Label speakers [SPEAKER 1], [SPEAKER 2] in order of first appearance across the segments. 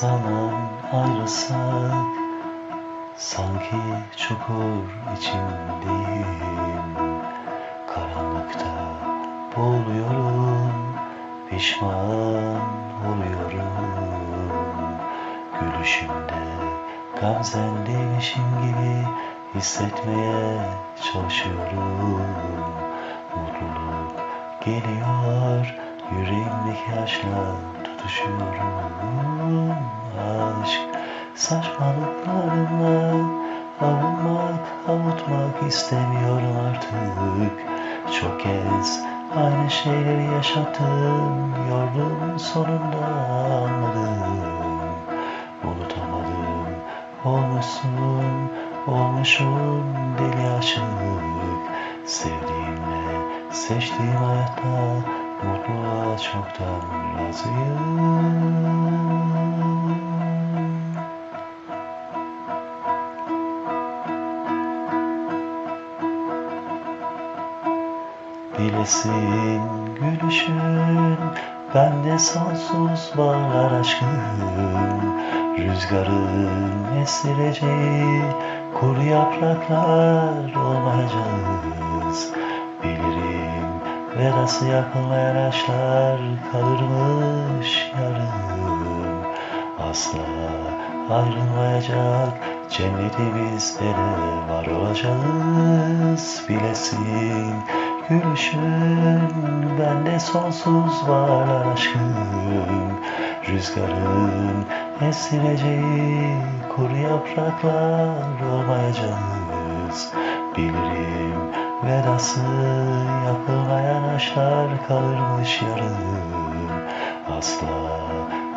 [SPEAKER 1] zaman ayrılsak Sanki çukur içindeyim. Karanlıkta boğuluyorum Pişman oluyorum. Gülüşümde gamzendeymişim gibi Hissetmeye çalışıyorum. Mutluluk geliyor Yüreğimdeki aşkla tutuşuyorum Aşk saçmalıklarımla Avunmak, avutmak istemiyorum artık. Çok kez aynı şeyleri yaşattım Yordum sonunda anladım. Unutamadım Olmuşsun, olmuşum deli aşık Sevdiğimle, seçtiğim hayatta Mutluluğa çoktan razıyım. Bilesin gülüşün Bende sonsuz var aşkım Rüzgarın esireceği Kuru yapraklar olmayacağız Vedası yapılmayan aşklar kalırmış yarım Asla ayrılmayacak Cennetimizde de var olacağız. Bilesin gülüşün Bende sonsuz var aşkım. Rüzgarın esireceği Kuru yapraklar olmayacağız vedası yapılmayan aşklar kalırmış yarım Asla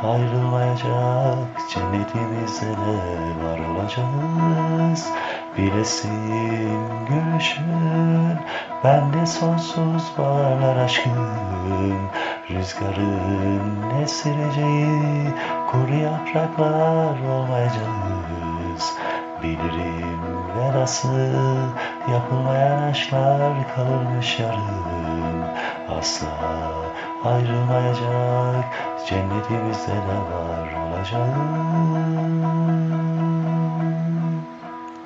[SPEAKER 1] ayrılmayacak cennetimizde de var olacağız. Bilesin gülüşün bende sonsuz varlar aşkım. Rüzgarın esireceği kuru yapraklar olmayacağız. Bilirim vedası yapılmayan aşklar kalırmış yarım Asla ayrılmayacak cennetimizde de var olacağız